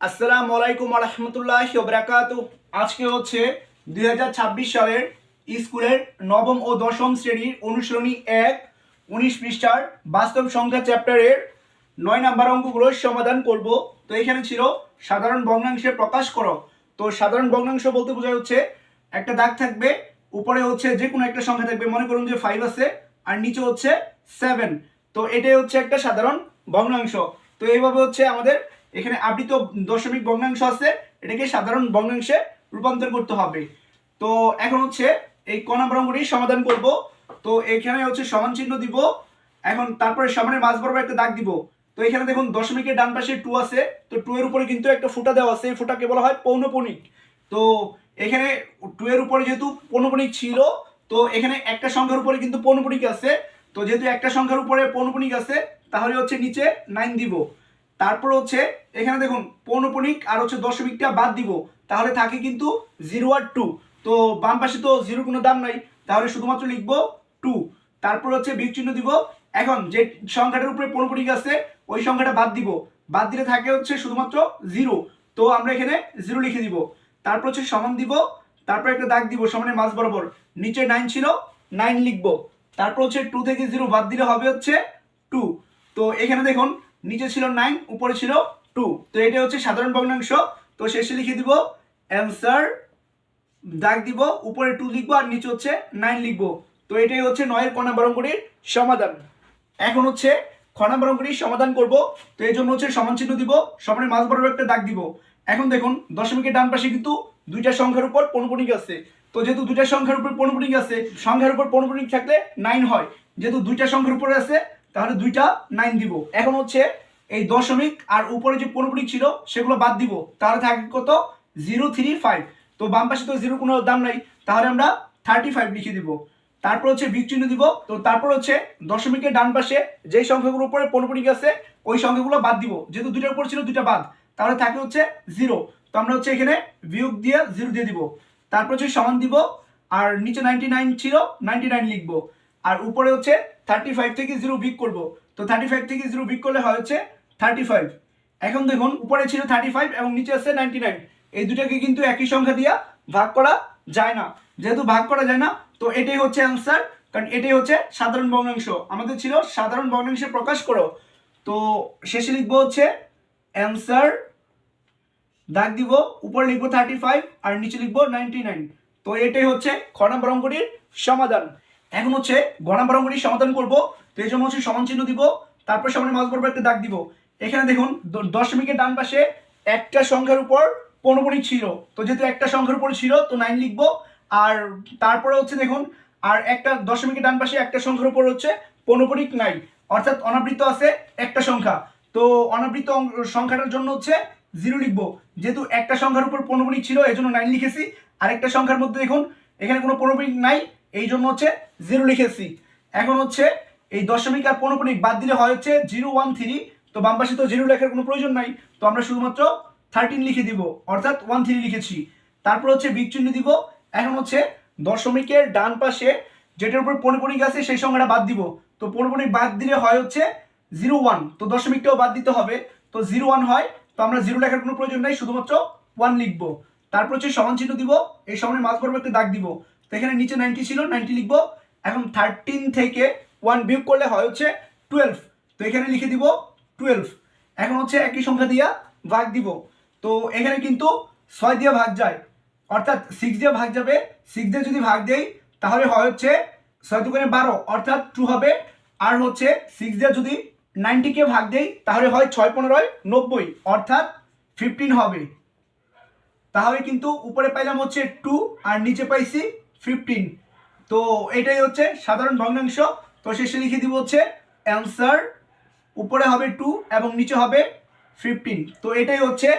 আসসালামু আলাইকুম রহমতুল্লাহ বরাকাতু আজকে হচ্ছে দু হাজার ছাব্বিশ সালের স্কুলের নবম ও দশম শ্রেণির অনুশীলনী এক, উনিশ পৃষ্ঠার বাস্তব সংখ্যা চ্যাপ্টারের নয় নাম্বার অঙ্কগুলোর সমাধান করব। তো এখানে ছিল সাধারণ ভগ্নাংশে প্রকাশ করো। তো সাধারণ ভগ্নাংশ বলতে বোঝা হচ্ছে একটা দাগ থাকবে, উপরে হচ্ছে যে কোনো একটা সংখ্যা থাকবে। মনে করুন যে ফাইভ আছে, আর নিচে হচ্ছে সেভেন তো এটাই হচ্ছে একটা সাধারণ ভগ্নাংশ। তো এইভাবে হচ্ছে আমাদের এখানে আবৃত দশমিক ভগ্নাংশ আছে, এটাকে সাধারণ ভগ্নাংশে রূপান্তর করতে হবে। তো এখন হচ্ছে এই ক নম্বর সমাধান করব। তো এখানে হচ্ছে সমান চিহ্ন দিব, এখন তারপরে সামনে মাছ বরাবর একটা দাগ দিব। তো এখানে দেখুন দশমিকের ডান পাশে টু আছে, তো টু এর উপরে কিন্তু একটা ফুটা দেওয়া আছে, এই ফুটাকে বলা হয় পৌনপণিক। তো এখানে টু এর উপরে যেহেতু পৌনপণিক ছিল, তো এখানে একটা সংখ্যার উপরে কিন্তু পৌনপণিক আছে। তো যেহেতু একটা সংখ্যার উপরে পৌনপণিক আছে, তাহলে হচ্ছে নিচে নাইন দিব। তারপর হচ্ছে, এখানে দেখুন পৌনপণিক আর হচ্ছে দশমিকটা বাদ দিব। তাহলে থাকে কিন্তু জিরো আর টু। তো বাম পাশে তো জিরো কোনো দাম নাই, তাহলে শুধুমাত্র লিখব টু। তারপর হচ্ছে বিয়োগ চিহ্ন দিব। এখন যে সংখ্যাটার উপরে পৌনপণিক আছে, ওই সংখ্যাটা বাদ দিব। বাদ দিলে থাকে হচ্ছে শুধুমাত্র জিরো। তো আমরা এখানে জিরো লিখে দিব। তারপর হচ্ছে সমান দিব। তারপর একটা দাগ দিব, সমানের মাঝ বরাবর। নিচে নাইন ছিল নাইন লিখব। তারপর হচ্ছে টু থেকে জিরো বাদ দিলে হবে হচ্ছে টু তো এখানে দেখুন নিচে ছিল নাইন উপরে ছিল টু তো এটা হচ্ছে সাধারণ ভগ্নাংশ। তো শেষে লিখে দিব অ্যান্সার দাগ দিব, উপরে টু লিখব আর নিচে হচ্ছে নাইন লিখব। তো এটাই হচ্ছে নয়ের কণা বরঙ্গটির সমাধান। এখন হচ্ছে খনা বরঙ্গটির সমাধান করব। তো এই জন্য হচ্ছে সমান চিহ্ন দিব, সমানের মাঝ বরাবর একটা দাগ দিব। এখন দেখুন, দশমিকের ডান পাশে কিন্তু দুইটা সংখ্যার উপর পৌনপণিক আছে। তো যেহেতু দুইটা সংখ্যার উপর পৌনপণিক আছে, সংখ্যার উপর পৌনপণিক থাকলে নাইন হয়। যেহেতু দুইটা সংখ্যার উপরে আছে তাহলে দুইটা নাইন দিব। এখন হচ্ছে এই দশমিক আর উপরে যে পৌনপণিক ছিল, সেগুলো বাদ দিব। তাহলে থাকে কত? জিরো থ্রি ফাইভ তো বাম পাশে তো জিরো কোনো দাম নাই। তাহলে আমরা থার্টি ফাইভ লিখে দিব। তারপর হচ্ছে বিগ চিহ্ন দিব। তো তারপর হচ্ছে দশমিকের ডান পাশে যেই সংখ্যাগুলোর উপরে পৌনপণিক আছে, ওই সংখ্যাগুলো বাদ দিব। যেহেতু দুইটার উপর ছিল, দুইটা বাদ। তাহলে থাকে হচ্ছে জিরো তো আমরা হচ্ছে এখানে বিয়োগ দিয়ে জিরো দিয়ে দিব। তারপর হচ্ছে সমান দিব। আর নিচে নাইনটি নাইন ছিল নাইনটি নাইন লিখব। আর উপরে হচ্ছে থার্টি ফাইভ থেকে জিরো বিক করব। তো থার্টি ফাইভ থেকে জিরো বিক করলে হয় হচ্ছে থার্টি ফাইভ এখন দেখুন, উপরে ছিল থার্টি ফাইভ এবং নিচে আছে নাইনটি নাইন এই দুটাকে কিন্তু একই সংখ্যা দিয়া ভাগ করা যায় না। যেহেতু ভাগ করা যায় না, তো এটাই হচ্ছে অ্যান্সার কারণ এটাই হচ্ছে সাধারণ ভগ্নাংশ। আমাদের ছিল সাধারণ ভগ্নাংশে প্রকাশ করো। তো শেষে লিখব হচ্ছে অ্যান্সার দাগ দিব, উপরে লিখব থার্টি ফাইভ আর নিচে লিখব নাইনটি নাইন তো এটাই হচ্ছে খ নম্বর অঙ্কটির সমাধান। এখন হচ্ছে গ নম্বর অঙ্কটির সমাধান করব। তো এই জন্য হচ্ছে সমান চিহ্ন দিব, তারপর সামনে মাছ বরাবর একটা দাগ দিব। এখানে দেখুন দশমিকের ডান পাশে একটা সংখ্যার উপর পৌনপণিক ছিল। তো যেহেতু একটা সংখ্যার উপর ছিল, তো নাইন লিখব। আর তারপরে হচ্ছে দেখুন, আর একটা দশমিকের ডান পাশে একটা সংখ্যার উপর হচ্ছে পৌনপণিক নাই। অর্থাৎ অনাবৃত আছে একটা সংখ্যা। তো অনাবৃত সংখ্যাটার জন্য হচ্ছে জিরো লিখব। যেহেতু একটা সংখ্যার উপর পৌনপণিক ছিল, এই জন্য নাইন লিখেছি। আরেকটা সংখ্যার মধ্যে দেখুন, এখানে কোনো পৌনপণিক নাই। এই জন্য হচ্ছে জিরো লিখেছি এখন হচ্ছে এই দশমিক আর পৌনপণিক বাদ দিলে হয় হচ্ছে জিরো ওয়ান থ্রি তো বাম পাশে তো জিরো লেখার কোনো প্রয়োজন নাই, তো আমরা শুধুমাত্র থার্টিন লিখে দিব, অর্থাৎ ওয়ান থ্রি লিখেছি। তারপর হচ্ছে বিগ চিহ্ন দিব, এখন হচ্ছে দশমিকের ডান পাশে যেটার উপর পৌনপণিক আছে সেই সংখ্যাটা বাদ দিব, তো পৌনপণিক বাদ দিলে হয় হচ্ছে জিরো ওয়ান তো দশমিকটাও বাদ দিতে হবে, তো জিরো ওয়ান হয়, তো আমরা জিরো লেখার কোনো প্রয়োজন নাই, শুধুমাত্র ওয়ান লিখব। তারপর হচ্ছে সমান চিহ্ন দিব, এই সমানের মাঝ বরাবর একটা দাগ দিব তো এখানে নিচে নাইনটি ছিল নাইনটি লিখব। এখন থার্টিন থেকে ওয়ান বিয়োগ করলে হয় হচ্ছে টুয়েলভ তো এখানে লিখে দিব টুয়েলভ এখন হচ্ছে একই সংখ্যা দিয়া ভাগ দিব। তো এখানে কিন্তু ছয় দিয়ে ভাগ যায়। অর্থাৎ সিক্স দিয়ে ভাগ যাবে। সিক্স দিয়ে যদি ভাগ দেই, তাহলে হয় হচ্ছে ছয় দুগুণে বারো। অর্থাৎ টু হবে। আর হচ্ছে সিক্স দিয়ে যদি নাইনটিকে ভাগ দেই, তাহলে হয় ছয় পনেরোয় নব্বই। অর্থাৎ ফিফটিন হবে। তাহলে কিন্তু উপরে পাইলাম হচ্ছে টু আর নিচে পাইছি ফিফটিন। তো এটাই হচ্ছে সাধারণ ভগ্নাংশ। তো শেষে লিখে দিব হচ্ছে অ্যান্সার উপরে হবে টু এবং নিচে হবে ফিফটিন তো এটাই হচ্ছে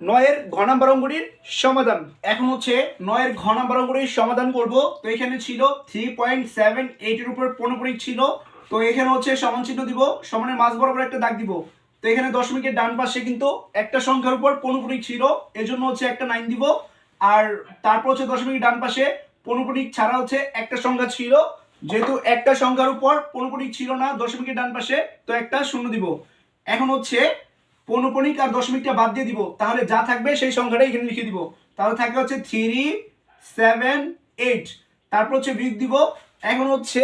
নয়ের ঘনাম্বরঙ্গুলির সমাধান। এখন হচ্ছে নয়ের ঘনাম্বরঙ্গুলির সমাধান করব। তো এখানে ছিল থ্রি পয়েন্ট সেভেন এইটের উপর পনেরো ছিল। তো এখানে হচ্ছে সমান চিহ্ন দিব, সমানের মাঝ বরাবর একটা দাগ দিব। তো এখানে দশমিকের ডান পাশে কিন্তু একটা সংখ্যার উপর পনেরো ছিল। এজন্য হচ্ছে একটা নাইন দিব। আর তারপর হচ্ছে দশমিকের ডান পাশে পনেরো ছাড়া হচ্ছে একটা সংখ্যা ছিল। যেহেতু একটা সংখ্যার উপর পনেরো ছিল না দশমিকের ডান পাশে, তো একটা শূন্য দিব। এখন হচ্ছে পৌনপণিক আর দশমিকটা বাদ দিয়ে দিব। তাহলে যা থাকবে সেই সংখ্যাটা এখানে লিখে দিব। তাহলে থাকবে হচ্ছে থ্রি সেভেন এইট তারপর হচ্ছে বিগ দিব। এখন হচ্ছে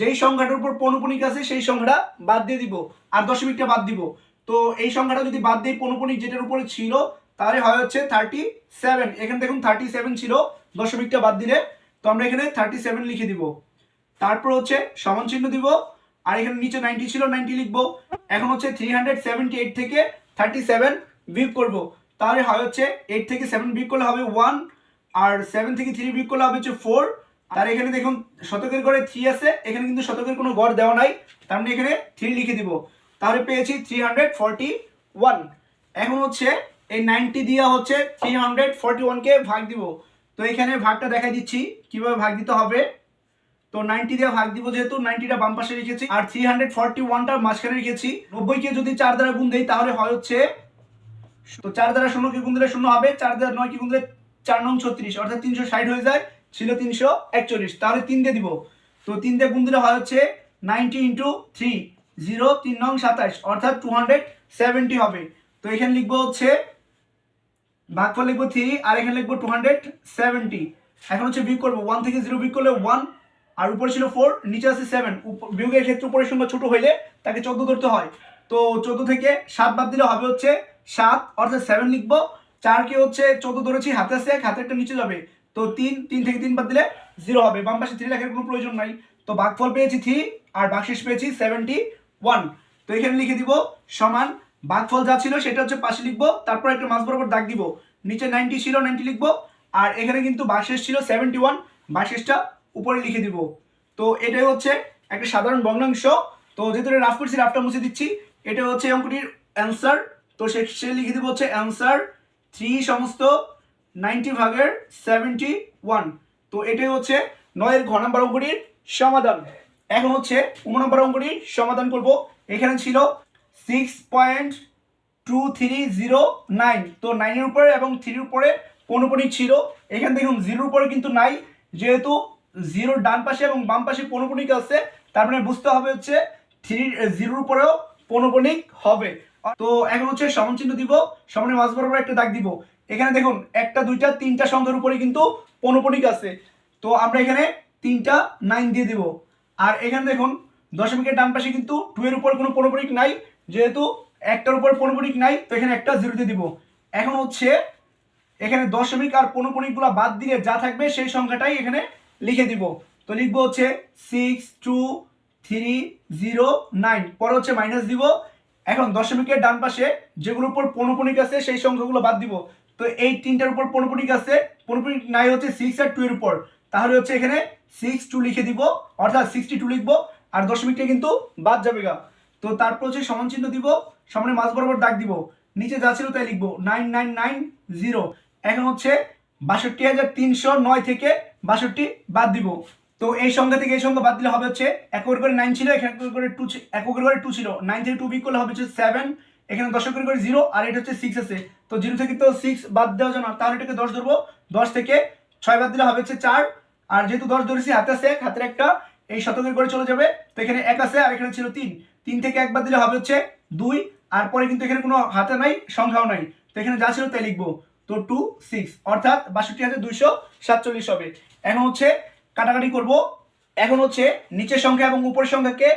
যেই সংখ্যাটার উপর পৌনপণিক আছে সেই সংখ্যাটা বাদ দিয়ে দিব আর দশমিকটা বাদ দিব। তো এই সংখ্যাটা যদি বাদ দিয়ে পৌনপণিক যেটার উপরে ছিল, তাহলে হয় হচ্ছে থার্টি সেভেন এখানে দেখুন থার্টি সেভেন ছিল দশমিকটা বাদ দিলে তো আমরা এখানে থার্টি সেভেন লিখে দিব। তারপর হচ্ছে সমান চিহ্ন দিব, আর এখানে নিচে নাইনটি ছিল নাইনটি লিখব। এখন হচ্ছে থ্রি হান্ড্রেড সেভেন্টি এইট থেকে থার্টি সেভেন বিয়োগ করব। তাহলে হয় হচ্ছে এইট থেকে সেভেন বিয়োগ করলে হবে ওয়ান আর সেভেন থেকে থ্রি বিয়োগ করলে হবে হচ্ছে ফোর আর এখানে দেখুন শতকের ঘরে থ্রি আছে, এখানে কিন্তু শতকের কোনো গড় দেওয়া নাই। তার মানে এখানে থ্রি লিখে দিব। তাহলে পেয়েছি থ্রি হান্ড্রেড ফর্টি ওয়ান এখন হচ্ছে এই নাইনটি দিয়ে হচ্ছে থ্রি হান্ড্রেড ফর্টি ওয়ানকে ভাগ দিব। তো এখানে ভাগটা দেখা দিচ্ছি। কীভাবে ভাগ দিতে হবে? তো নাইনটি দিয়ে ভাগ দিব যেহেতু নাইনটিটা বাম পাশে রেখেছি। আর থ্রি হান্ড্রেড ফর্টি ওয়ানটা মাঝখানে রেখেছি। নব্বইকে যদি চার দ্বারা গুণ দেই, তাহলে হয় হচ্ছে তো চার দ্বারা শূন্যকে গুণ দিলে শূন্য হবে, চার দ্বারা নয় কি গুণ দিলে চার নং ছত্রিশ, অর্থাৎ তিনশো ষাট হয়ে যায়, ছিল তিনশো একচল্লিশ। তাহলে তিন দিয়ে দিব। তো তিন দিয়ে গুণ দিলে হয় হচ্ছে নাইনটি ইন্টু থ্রি জিরো তিন নং সাতাশ, অর্থাৎ টু হান্ড্রেড সেভেন্টি হবে। তো এখানে লিখব হচ্ছে ভাগফল লিখব থ্রি, আর এখানে লিখব টু হান্ড্রেড সেভেন্টি এখন হচ্ছে বিয়োগ করব ওয়ান থেকে জিরো বিয়োগ করলে ওয়ান আর উপরে ছিল ফোর নিচে আছে সেভেন বিয়োগের ক্ষেত্রে উপরের সংখ্যা ছোট হইলে তাকে চোদ্দ ধরতে হয়। তো চোদ্দ থেকে সাত বাদ দিলে হবে হচ্ছে সাত, অর্থাৎ সেভেন লিখব। চারকে হচ্ছে চোদ্দ ধরেছি, হাতে আছে এক হাতে একটা নিচে যাবে। তো তিন তিন থেকে তিন বাদ দিলে জিরো হবে। বাম পাশে থ্রি লেখার কোনো প্রয়োজন নাই। তো ভাগফল পেয়েছি থ্রি আর বাকশেষ পেয়েছি সেভেন্টি ওয়ান তো এখানে লিখে দিব সমান ভাগফল যা ছিল সেটা হচ্ছে পাশে লিখব, তারপর একটা মাছ বরাবর দাগ দিব। নিচে নাইনটি ছিল নাইনটি লিখব। আর এখানে কিন্তু বাকশেষ ছিল সেভেন্টি ওয়ান বাকশেষটা উপরে লিখে দিব। তো এটাই হচ্ছে একটা সাধারণ ভগ্নাংশ। তো যেহেতু রাফ করছি রাফটা মুছে দিচ্ছি, এটা হচ্ছে অঙ্কটির অ্যান্সার তো সে সে লিখে দিব হচ্ছে অ্যান্সার থ্রি সমস্ত নাইনটি ভাগের সেভেন্টি ওয়ান তো এটাই হচ্ছে নয়ের ঘ নম্বর অঙ্কটির সমাধান। এখন হচ্ছে উম নম্বর অঙ্কটির সমাধান করব। এখানে ছিল six point two three zero nine তো নাইনের উপরে এবং থ্রির উপরে পৌনপণিক ছিল? এখানে দেখুন জিরোর উপরে কিন্তু নাই। যেহেতু জিরোর ডান পাশে এবং বাম পাশে পৌনপণিক আছে, তার মানে বুঝতে হবে হচ্ছে থ্রি জিরোর উপরেও পৌনপণিক হবে। তো এখন হচ্ছে সমান চিহ্ন দিব, সমানে মাঝ বরাবর একটা দাগ দিব। এখানে দেখুন, একটা, দুইটা, তিনটা সংখ্যার উপরে কিন্তু পৌনপণিক আছে। তো আমরা এখানে তিনটা নাইন দিয়ে দিব। আর এখানে দেখুন, দশমিকের ডান পাশে কিন্তু টু এর উপর কোনো পৌনপণিক নাই। যেহেতু একটার উপর পৌনপণিক নাই, তো এখানে একটা জিরো দিয়ে দিব। এখন হচ্ছে, এখানে দশমিক আর পৌনপণিকগুলো বাদ দিলে যা থাকবে সেই সংখ্যাটাই এখানে লিখে দিব। তো লিখব হচ্ছে six two three zero nine পরে হচ্ছে মাইনাস দিব। এখন দশমিকের ডান পাশে যেগুলোর উপর পৌনপণিক আছে সেই সংখ্যাগুলো বাদ দিব। তো এই তিনটার উপর পৌনপণিক আছে পৌনপণিক নাই হচ্ছে সিক্স আর টু এর উপর। তাহলে হচ্ছে এখানে সিক্স টু লিখে দিব, অর্থাৎ সিক্সটি টু লিখব, আর দশমিকটা কিন্তু বাদ যাবে গা তো তারপর হচ্ছে সমান চিহ্ন দিব, সামনে মাঝ বরাবর দাগ দিব, নিচে যা ছিল তাই লিখব। নাইন নাইন নাইন জিরো এখন হচ্ছে বাষট্টি হাজার তিনশো নয় থেকে বাষট্টি বাদ দিব। তো এই সংখ্যা থেকে এই সংখ্যা বাদ দিলে হবে হচ্ছে একর করে নাইন ছিল, এখানে করে টু একর করে টু ছিল। নাইন থেকে টু বিক করলে হবে হচ্ছে সেভেন এখানে দশ করে করে জিরো আর এটা হচ্ছে সিক্স আছে। তো জিরো থেকে তো সিক্স বাদ দেওয়া যায় না, তাহলে এটাকে দশ ধরবো। দশ থেকে ছয় বাদ দিলে হবে হচ্ছে চার, আর যেহেতু দশ ধরেছি হাতে আছে এক, হাতের একটা, এই শতকের করে চলে যাবে। তো এখানে এক আছে, আর এখানে ছিল তিন। তিন থেকে একবার দিলে হবে হচ্ছে দুই, আর পরে কিন্তু এখানে কোনো হাতে নাই, সংখ্যাও নাই। তো এখানে যা ছিল তাই লিখব। তো টু সিক্স অর্থাৎ বাষট্টি হাজার দুইশো সাতচল্লিশ হবে। এখন হচ্ছে কাটাকাটি করব। এখন হচ্ছে নিচের সংখ্যা এবং উপরের সংখ্যাকে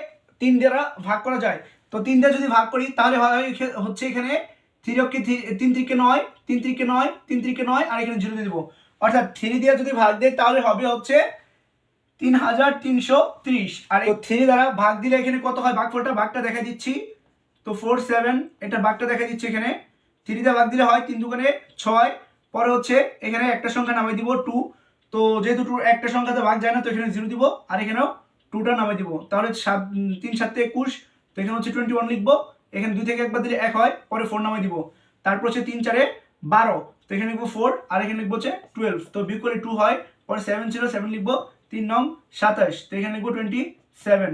তিন দ্বারা ভাগ করা যায়। তো তিন দিয়ে যদি ভাগ করি, তাহলে হচ্ছে এখানে থ্রিকে তিন ত্রিকে নয়, তিন ত্রিকে নয়, তিন ত্রিকে নয়, আর এখানে জিরো দিয়ে দেবো। অর্থাৎ থ্রি দিয়ে যদি ভাগ দেয় তাহলে হবে হচ্ছে তিন হাজার তিনশো ত্রিশ। আর থ্রি দ্বারা ভাগ দিলে এখানে কত হয়? ভাগফলটা ভাগটা দেখা দিচ্ছি। তো ফোর সেভেন এটা ভাগটা দেখা দিচ্ছে এখানে। থ্রি দিয়ে ভাগ দিলে হয় তিন দুগুণে ছয়। পরে হচ্ছে এখানে একটা সংখ্যা নামিয়ে দিব টু তো যেহেতু টু একটা সংখ্যাতে ভাগ যায় না, তো এখানে জিরো দিব। আর এখানেও টুটা নামিয়ে দিব। তাহলে সাত, তিন, সাতে একুশ। তো এখানে হচ্ছে টোয়েন্টি ওয়ান লিখব। এখানে দুই থেকে একবার দিলে এক হয়, পরে ফোর নামিয়ে দিব। তারপর হচ্ছে তিন, চারে বারো। তো এখানে লিখব ফোর আর এখানে লিখব হচ্ছে টুয়েলভ তো বিয়োগ করে টু হয়, পরে সেভেন ছিল সেভেন লিখব। তিন নং সাতাশ, তো এখানে লিখব টোয়েন্টি সেভেন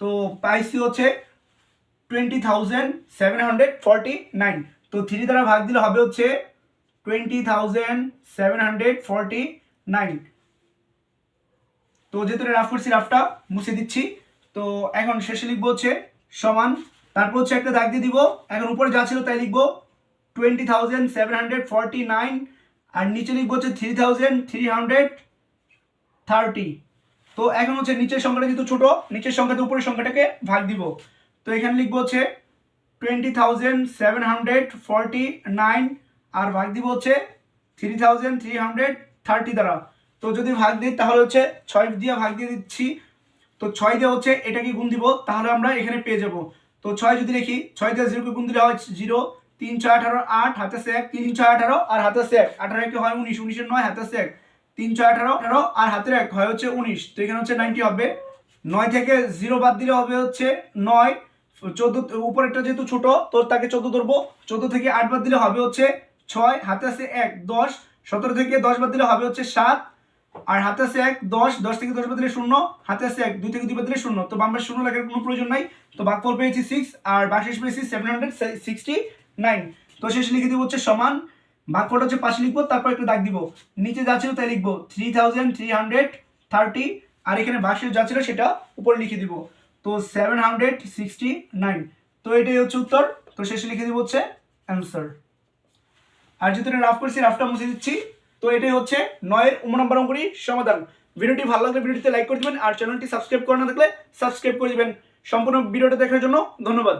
তো পাইসি হচ্ছে twenty thousand seven hundred forty nine তো থ্রি দ্বারা ভাগ দিলে হবে হচ্ছে twenty thousand seven hundred forty nine তো যেহেতু রাফ করছি রাফটা মুছে দিচ্ছি। তো এখন শেষে লিখব হচ্ছে সমান, তারপর হচ্ছে একটা দাগ দিয়ে দিব। এখন উপরে যা ছিল তাই লিখব twenty thousand seven hundred forty nine আর নিচে লিখব হচ্ছে three thousand three hundred thirty. তো এখন হচ্ছে নিচের সংখ্যাটা যেহেতু ছোট, নিচের সংখ্যাতে উপরের সংখ্যাটাকে ভাগ দিব। তো এখানে লিখব হচ্ছে twenty thousand seven hundred forty nine আর ভাগ দিব হচ্ছে three thousand three hundred thirty দ্বারা। তো যদি ভাগ দিই তাহলে হচ্ছে ছয় দিয়ে ভাগ দিয়ে দিচ্ছি। তো ছয় দিয়ে হচ্ছে এটাকে গুণ দিব, তাহলে আমরা এখানে পেয়ে যাব। তো ছয় যদি দেখি ছয় দিয়ে জিরোকে গুণ দিলে হয় জিরো, তিন, ছয়, আঠারো, আট হাতে এক তিন, ছয়, আঠারো আর হাতে এক আঠারো একে হয় উনিশ, উনিশের নয় হাতে এক তিন ছয় আঠারো আঠারো আর হাতের এক হয় হচ্ছে উনিশ। তো এখানে হচ্ছে নাইনটি হবে। নয় থেকে জিরো বাদ দিলে হবে হচ্ছে নয়। চোদ্দ, উপরেরটা যেহেতু ছোট, তো তাকে চোদ্দ ধরবো। চোদ্দ থেকে আট বাদ দিলে হবে হচ্ছে ছয়, হাতে আছে এক, দশ। সতেরো থেকে দশ বাদ দিলে হবে হচ্ছে সাত। আর হাতে আছে এক, দশ। দশ থেকে দশ বাদ দিলে শূন্য, হাতে আছে এক, দুই থেকে দুই বাদ দিলে শূন্য। তো বাম পাশে শূন্য লেখার কোনো প্রয়োজন নাই। তো বাকফল পেয়েছি সিক্স আর বাকশেষ পেয়েছি সেভেন হান্ড্রেড সিক্সটি নাইন তো শেষে লিখে দিব হচ্ছে সমান বাকফলটা হচ্ছে পাশে লিখব, তারপর একটা দাগ দিব। নিচে যা ছিল তাই লিখব। Three thousand three hundred thirty আর এখানে বাক্সের যা ছিল সেটা উপরে লিখে দিব। তো সেভেন হান্ড্রেড সিক্সটি নাইন তো এটাই হচ্ছে উত্তর। তো শেষে লিখে দিব হচ্ছে অ্যান্সার আর যেহেতু রাফ করছি রাফটা মুছে দিচ্ছি। তো এটাই হচ্ছে নয়ের উম নম্বর অঙ্কটির সমাধান। ভিডিওটি ভালো লাগলে ভিডিওটিতে লাইক করে দিবেন, আর চ্যানেলটি সাবস্ক্রাইব করে না থাকলে সাবস্ক্রাইব করে দিবেন। সম্পূর্ণ ভিডিওটা দেখার জন্য ধন্যবাদ।